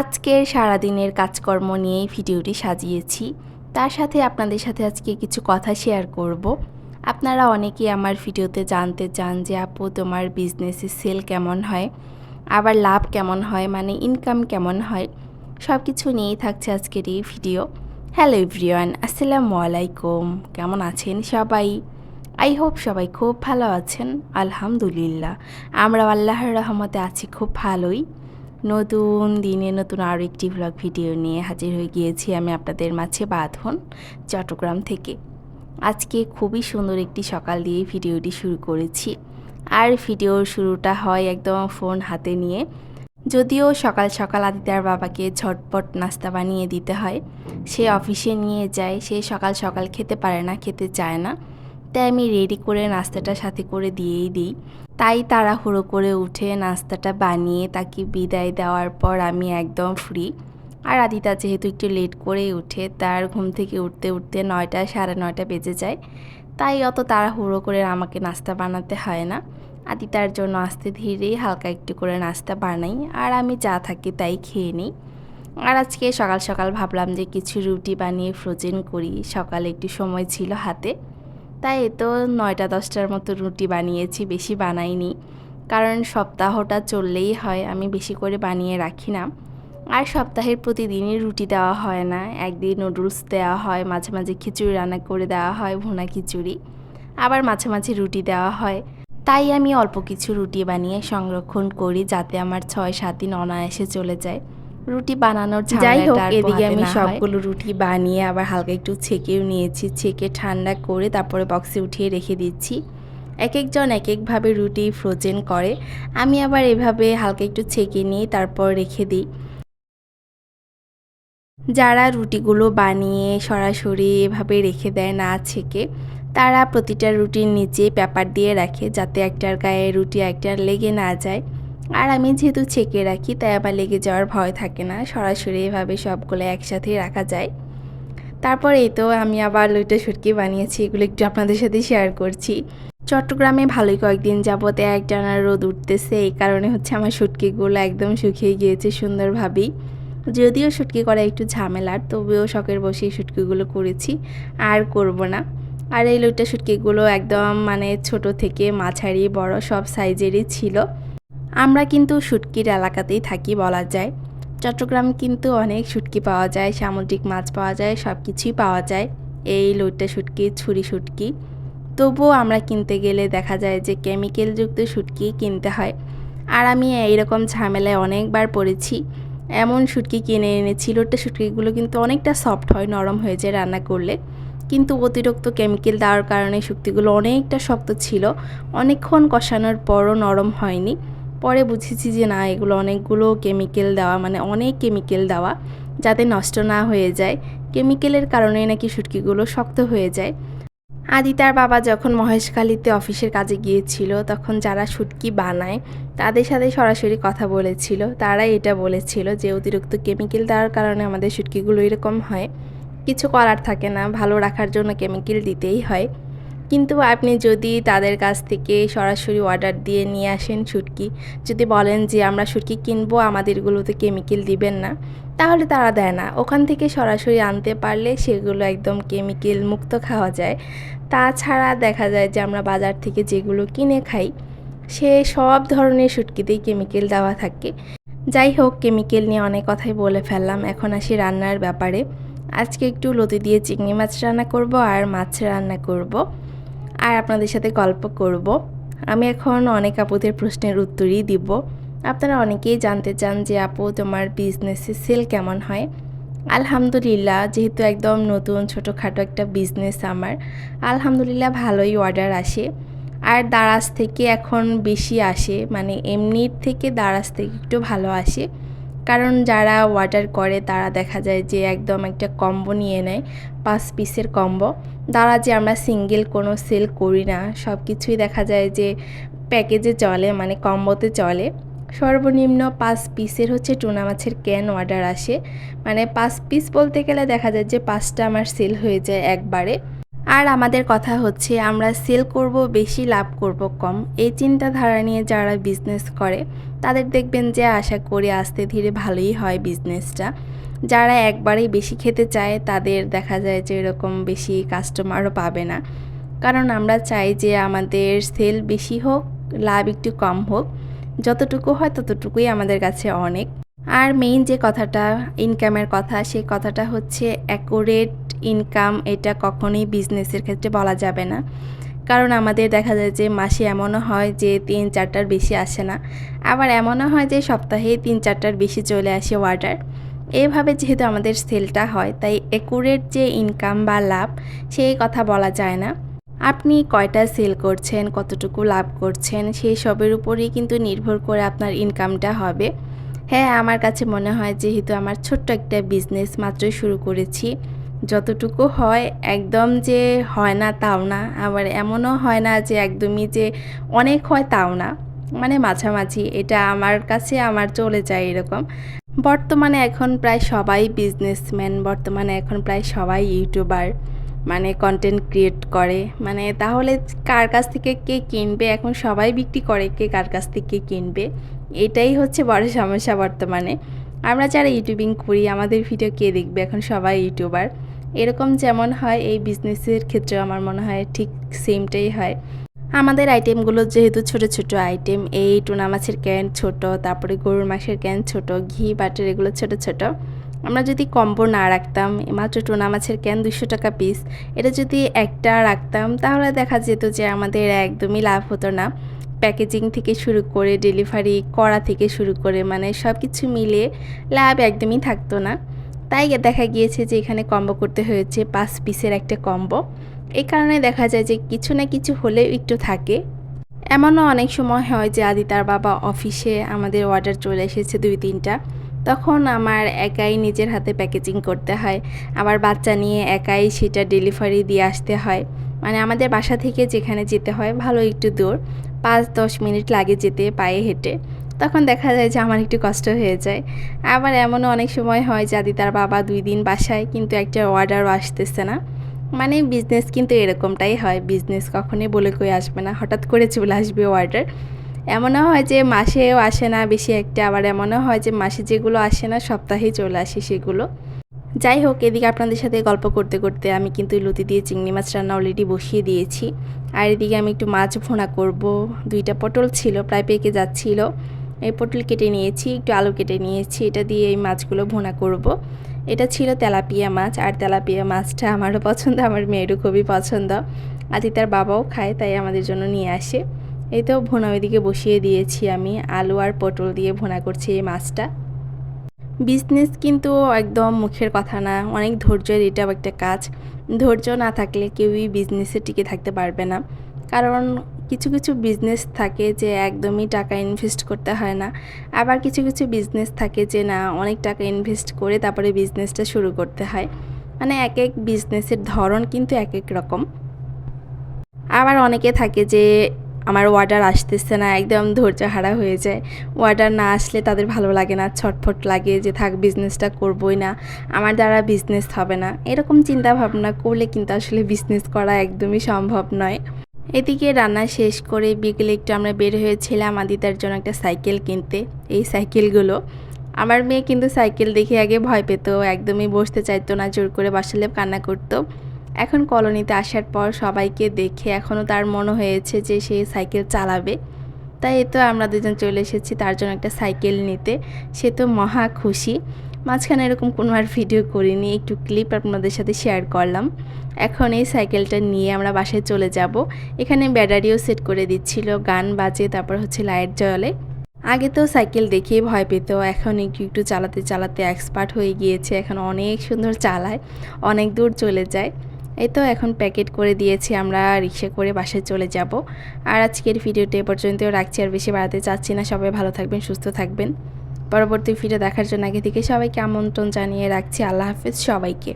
আজকের সারাদিনের কাজকর্ম নিয়েই ভিডিওটি সাজিয়েছি। তার সাথে আপনাদের সাথে আজকে কিছু কথা শেয়ার করব। আপনারা অনেকেই আমার ভিডিওতে জানতে চান যে, আপু, তোমার বিজনেসে সেল কেমন হয়? আবার লাভ কেমন হয়? মানে ইনকাম কেমন হয়? সব কিছু নিয়েই থাকছে আজকের এই ভিডিও। হ্যালো এভরিওয়ান আসসালামু আলাইকুম। কেমন আছেন সবাই? আই হোপ সবাই খুব ভালো আছেন। আলহামদুলিল্লাহ। আমরা আল্লাহর রহমতে আছি, খুব ভালোই। নতুন দিনে নতুন আরও একটি ভ্লগ ভিডিও নিয়ে হাজির হয়ে গিয়েছি আমি আপনাদের মাঝে বাঁধন, চট্টগ্রাম থেকে। আজকে খুবই সুন্দর একটি সকাল দিয়ে ভিডিওটি শুরু করেছি। আর ভিডিওর শুরুটা হয় একদম ফোন হাতে নিয়ে। যদিও সকাল সকাল আদিতার বাবাকে ঝটপট নাস্তা বানিয়ে দিতে হয়। সে অফিসে নিয়ে যায়, সে সকাল সকাল খেতে পারে না, খেতে চায় না। তাই আমি রেডি করে নাস্তাটা সাথে করে দিয়েই দিই। তাই তাড়াহুড়ো করে উঠে নাস্তাটা বানিয়ে তাকে বিদায় দেওয়ার পর আমি একদম ফ্রি আর আদিতা যেহেতু একটু লেট করেই উঠে, তার ঘুম থেকে উঠতে উঠতে নয়টা, সাড়ে নয়টা বেজে যায়। তাই অত তাড়াহুড়ো করে আমাকে নাস্তা বানাতে হয় না। আদিতার জন্য আস্তে ধীরেই হালকা একটু করে নাস্তা বানাই, আর আমি যা থাকি তাই খেয়ে নিই। আর আজকে সকাল সকাল ভাবলাম যে কিছু রুটি বানিয়ে ফ্রোজেন করি। সকালে একটু সময় ছিল হাতে। তাই এ তো নয়টা দশটার মতো রুটি বানিয়েছি, বেশি বানাইনি। কারণ সপ্তাহটা চললেই হয়, আমি বেশি করে বানিয়ে রাখি না। আর সপ্তাহের প্রতিদিনই রুটি দেওয়া হয় না। একদিন নুডলস দেওয়া হয়, মাঝে মাঝে খিচুড়ি রান্না করে দেওয়া হয়, ভুনা খিচুড়ি। আবার মাঝে মাঝে রুটি দেওয়া হয়। তাই আমি অল্প কিছু রুটি বানিয়ে সংরক্ষণ করি, যাতে আমার ছয় সাত দিন অনায়াসে চলে যায়। রুটি বানানোর যাই হোক, এদিকে আমি সবগুলো রুটি বানিয়ে আবার হালকা একটু ছেঁকেও নিয়েছি। ছেঁকে ঠান্ডা করে তারপরে বক্সে উঠিয়ে রেখে দিচ্ছি। এক একজন এক একভাবে রুটি ফ্রোজেন করে। আমি আবার এভাবে হালকা একটু ছেঁকে নিয়ে তারপর রেখে দিই। যারা রুটিগুলো বানিয়ে সরাসরি এভাবে রেখে দেয় না ছেঁকে তারা প্রতিটা রুটির নিচে পেপার দিয়ে রাখে যাতে একটার গায়ে রুটি একটার লেগে না যায়। আর আমি যেহেতু ছেঁকে রাখি, তাই আবার লেগে যাওয়ার ভয় থাকে না। সরাসরি এভাবে সবগুলো একসাথেই রাখা যায়। তারপর এই তো আমি আবার লইটা সুটকি বানিয়েছি, এগুলো একটু আপনাদের সাথে শেয়ার করছি। চট্টগ্রামে ভালোই কয়েকদিন যাবত এক টানা রোদ উঠতেছে, এই কারণে হচ্ছে আমার শুটকিগুলো একদম শুকিয়ে গিয়েছে সুন্দরভাবেই। যদিও শুটকি করা একটু ঝামেলার, তবুও শখের বসেই শুটকিগুলো করেছি, আর করব না। আর এই লইটা শুটকিগুলো একদম মানে ছোট থেকে মাঝারি বড় সব সাইজেরই ছিল। আমরা কিন্তু শুটকির এলাকাতেই থাকি বলা যায়। চট্টগ্রাম কিন্তু অনেক শুটকি পাওয়া যায়, সামুদ্রিক মাছ পাওয়া যায় সব কিছুই পাওয়া যায়। এই লইটা শুটকি, ছুরি শুটকি। তবুও আমরা কিনতে গেলে দেখা যায় যে কেমিক্যালযুক্ত শুটকি কিনতে হয়। আর আমি এইরকম ঝামেলায় অনেকবার পড়েছি। এমন শুটকি কিনে এনেছি লোটটা শুটকিগুলো কিন্তু অনেকটা সফট হয়, নরম হয়ে যায় রান্না করলে। কিন্তু অতিরিক্ত কেমিক্যাল দেওয়ার কারণে শুক্তিগুলো অনেকটা শক্ত ছিল। অনেকক্ষণ কষানোর পরও নরম হয়নি। পরে বুঝেছি যে না, এগুলো অনেকগুলো কেমিক্যাল দেওয়া মানে অনেক কেমিক্যাল দেওয়া যাতে নষ্ট না হয়ে যায়। কেমিক্যালের কারণে নাকি শুটকিগুলো শক্ত হয়ে যায়। আদিতার বাবা যখন মহেশখালীতে অফিসের কাজে গিয়েছিল, তখন যারা শুটকি বানায়, তাদের সাথে সরাসরি কথা বলেছিল। তারা এটা বলেছিল যে, অতিরিক্ত কেমিক্যাল দেওয়ার কারণে আমাদের শুটকিগুলো এরকম হয়। কিছু করার থাকে না, ভালো রাখার জন্য কেমিক্যাল দিতেই হয়। কিন্তু আপনি যদি তাদের কাছ থেকে সরাসরি অর্ডার দিয়ে নিয়ে আসেন শুটকি যদি বলেন যে আমরা শুটকি কিনবো আমাদেরগুলোতে কেমিক্যাল দিবেন না, তাহলে তারা দেয় না। ওখান থেকে সরাসরি আনতে পারলে সেগুলো একদম কেমিক্যাল মুক্ত খাওয়া যায়। তাছাড়া দেখা যায় যে আমরা বাজার থেকে যেগুলো কিনে খাই, সে সব ধরনের শুটকিতেই কেমিক্যাল দেওয়া থাকে। যাই হোক কেমিক্যাল নিয়ে অনেক কথাই বলে ফেললাম। এখন আসি রান্নার ব্যাপারে। আজকে একটু লতি দিয়ে চিংড়ি মাছ রান্না করব আর মাছ রান্না করব। আর আপনাদের সাথে গল্প করব। আমি এখন অনেক আপুদের প্রশ্নের উত্তরই দিব। আপনারা অনেকেই জানতে চান যে আপু, তোমার বিজনেসে সেল কেমন হয়? আলহামদুলিল্লাহ, যেহেতু একদম নতুন, ছোটোখাটো একটা বিজনেস আমার, আলহামদুলিল্লাহ ভালোই অর্ডার আসে। আর দারাজ থেকে এখন বেশি আসে মানে এমনির থেকে দারাজ থেকে একটু ভালো আসে। কারণ যারা অর্ডার করে, তারা দেখা যায় যে একদম একটা কম্বো নিয়ে নেয়, পাঁচ পিসের কম্বো দ্বারা যে আমরা সিঙ্গেল, কোনো সেল করি না। সব কিছুই দেখা যায় যে প্যাকেজে চলে মানে কম্বোতে চলে। সর্বনিম্ন পাঁচ পিসের হচ্ছে টুনা মাছের ক্যান অর্ডার আসে। মানে পাঁচ পিস বলতে গেলে দেখা যায় যে পাঁচটা আমার সেল হয়ে যায় একবারে। আর আমাদের কথা হচ্ছে, আমরা সেল করব, বেশি লাভ করব কম। এই চিন্তাধারা নিয়ে যারা বিজনেস করে, তাদের দেখবেন যে আশা করি আস্তে ধীরে ভালোই হয় বিজনেসটা যারা একবারেই বেশি খেতে চায়, তাদের দেখা যায় যে এরকম বেশি কাস্টমারও পাবে না। কারণ আমরা চাই যে আমাদের সেল বেশি হোক, লাভ একটু কম হোক। যতটুকু হয় ততটুকুই আমাদের কাছে অনেক। আর মেইন যে কথাটা ইনকামের কথা সেই কথাটা হচ্ছে অ্যাকুরেট ইনকাম এটা কখনোই বিজনেসের ক্ষেত্রে বলা যাবে না। কারণ আমাদের দেখা যায় যে মাসে এমনও হয় যে তিন চারটার বেশি আসে না। আবার এমনও হয় যে সপ্তাহে তিন চারটার বেশি চলে আসে অর্ডার এভাবে যেহেতু আমাদের সেলটা হয়, তাই অ্যাকুরেট যে ইনকাম বা লাভ সেই কথা বলা যায় না। আপনি কয়টা সেল করছেন, কতটুকু লাভ করছেন, সেই সবের উপরেই কিন্তু নির্ভর করে আপনার ইনকামটা হবে। হ্যাঁ আমার কাছে মনে হয় যেহেতু আমার ছোট্ট একটা বিজনেস মাত্রই শুরু করেছি, যতটুকু হয় একদম যে হয় না তাও না, আবার এমনও হয় না যে একদমই যে অনেক হয় তাও না। মানে মাঝামাঝি, এটা আমার কাছে, আমার চলে যায় এরকম। বর্তমানে এখন প্রায় সবাই বিজনেসম্যান বর্তমানে এখন প্রায় সবাই ইউটিউবার মানে কন্টেন্ট ক্রিয়েট করে। মানে তাহলে কার কাছ থেকে কে কিনবে? এখন সবাই বিক্রি করে কে কার কাছ থেকে কিনবে? এটাই হচ্ছে বড় সমস্যা বর্তমানে। আমরা যারা ইউটিউবিং করি, আমাদের ভিডিও কে দেখবে? এখন সবাই ইউটিউবার এরকম যেমন হয়, এই বিজনেসের ক্ষেত্রেও আমার মনে হয় ঠিক সেমটাই হয়। আমাদের আইটেমগুলো যেহেতু ছোট ছোট আইটেম এই টুনা মাছের ক্যান ছোট, তারপরে গরুর মাছের ক্যান ছোট, ঘি বাটার এগুলো ছোট ছোট। আমরা যদি কম্বো না রাখতাম মাত্র টুনা মাছের ক্যান দুশো টাকা পিস এটা যদি একটা রাখতাম, তাহলে দেখা যেত যে আমাদের একদমই লাভ হতো না। প্যাকেজিং থেকে শুরু করে ডেলিভারি করা থেকে শুরু করে মানে সব কিছু মিলিয়ে লাভ একদমই থাকতো না। তাই দেখা গিয়েছে যে এখানে কম্বো করতে হয়েছে পাঁচ পিসের একটা কম্বো। এই কারণে দেখা যায় যে কিছু না কিছু হলেও একটু থাকে। এমনও অনেক সময় হয় যে আদি তার বাবা অফিসে আমাদের অর্ডার চলে এসেছে দুই তিনটা। তখন আমার একাই নিজের হাতে প্যাকেজিং করতে হয়। আবার বাচ্চা নিয়ে একাই সেটা ডেলিভারি দিয়ে আসতে হয়। মানে আমাদের বাসা থেকে যেখানে যেতে হয় ভালো একটু দূর। পাঁচ দশ মিনিট লাগে যেতে পায়ে হেঁটে। তখন দেখা যায় যে আমার একটু কষ্ট হয়ে যায়। আবার এমনও অনেক সময় হয় যাদি তার বাবা দুই দিন বাসায় কিন্তু একটা অর্ডারও আসতেছে না। মানে বিজনেস কিন্তু এরকমটাই হয় বিজনেস কখনোই বলে কই আসবে না, হঠাৎ করে চলে আসবে অর্ডার এমনও হয় যে মাসেও আসে না বেশি একটা, আবার এমনও হয় যে মাসে যেগুলো আসে না সপ্তাহেই চলে আসে সেগুলো। যাই হোক, এদিকে আপনাদের সাথে গল্প করতে করতে আমি কিন্তু লুতি দিয়ে চিংড়ি মাছ রান্না অলরেডি বসিয়ে দিয়েছি। আর এদিকে আমি একটু মাছ ভোনা করব। দুইটা পটল ছিল, প্রায় পেকে যাচ্ছিল। এই পটল কেটে নিয়েছি, একটু আলু কেটে নিয়েছি, এটা দিয়ে এই মাছগুলো ভোনা করব। এটা ছিল তেলাপিয়া মাছ, আর তেলাপিয়া মাছটা আমারও পছন্দ, আমার মেয়েরও খুবই পছন্দ। আদি তার বাবাও খায়, তাই আমাদের জন্য নিয়ে আসে। এই তো ভোনা ওইদিকে বসিয়ে দিয়েছি আমি, আলু আর পটল দিয়ে ভোনা করছি এই মাছটা। বিজনেস কিন্তু একদম মুখের কথা না, অনেক ধৈর্যের এটাও একটা কাজ। ধৈর্য না থাকলে কেউই বিজনেসে টিকে থাকতে পারবে না। কারণ কিছু কিছু বিজনেস থাকে যে একদমই টাকা ইনভেস্ট করতে হয় না। আবার কিছু কিছু বিজনেস থাকে যে না, অনেক টাকা ইনভেস্ট করে তারপরে বিজনেসটা শুরু করতে হয়। মানে এক এক বিজনেসের ধরন কিন্তু এক এক রকম। আবার অনেকে থাকে যে আমার অর্ডার আসতেছে না, একদম ধৈর্য হারা হয়ে যায়। অর্ডার না আসলে তাদের ভালো লাগে না, ছটফট লাগে যে থাক বিজনেসটা করবই না, আমার দ্বারা বিজনেস হবে না। এরকম চিন্তা ভাবনা করলে কিন্তু আসলে বিজনেস করা একদমই সম্ভব নয়। এদিকে রান্না শেষ করে বিকেলে একটু আমরা বের হয়েছিলাম আদিতার জন্য একটা সাইকেল কিনতে। এই সাইকেলগুলো। আমার মেয়ে কিন্তু সাইকেল দেখে আগে ভয় পেত একদমই বসতে চাইতো না, জোর করে বাসালে কান্না করতো। এখন কলোনিতে আসার পর সবাইকে দেখে এখনও তার মনে হয়েছে যে সে সাইকেল চালাবে। তাই এ তো আমরা দুজন চলে এসেছি তার জন্য একটা সাইকেল নিতে। সে তো মহা খুশি। মাঝখানে এরকম কোনো আর ভিডিও করিনি, একটু ক্লিপ আপনাদের সাথে শেয়ার করলাম। এখন এই সাইকেলটা নিয়ে আমরা বাসায় চলে যাব। এখানে ব্যাটারিও সেট করে দিচ্ছিল, গান বাজে, তারপর হচ্ছে লাইট জ্বলে। আগে তো সাইকেল দেখেই ভয় পেত, এখন একটু একটু চালাতে চালাতে এক্সপার্ট হয়ে গিয়েছে, এখন অনেক সুন্দর চালায়, অনেক দূর চলে যায়। এই তো এখন প্যাকেট করে দিয়েছি, আমরা রিক্সা করে বাসায় চলে যাব। আর আজকের ভিডিওটি এ পর্যন্ত রাখছি, আর বেশি বাড়াতে চাচ্ছি না, সবাই ভালো থাকবেন, সুস্থ থাকবেন। পরবর্তী ভিডিও দেখার জন্য আগে থেকে সবাইকে আমন্ত্রণ জানিয়ে রাখছি। আল্লাহ হাফিজ সবাইকে।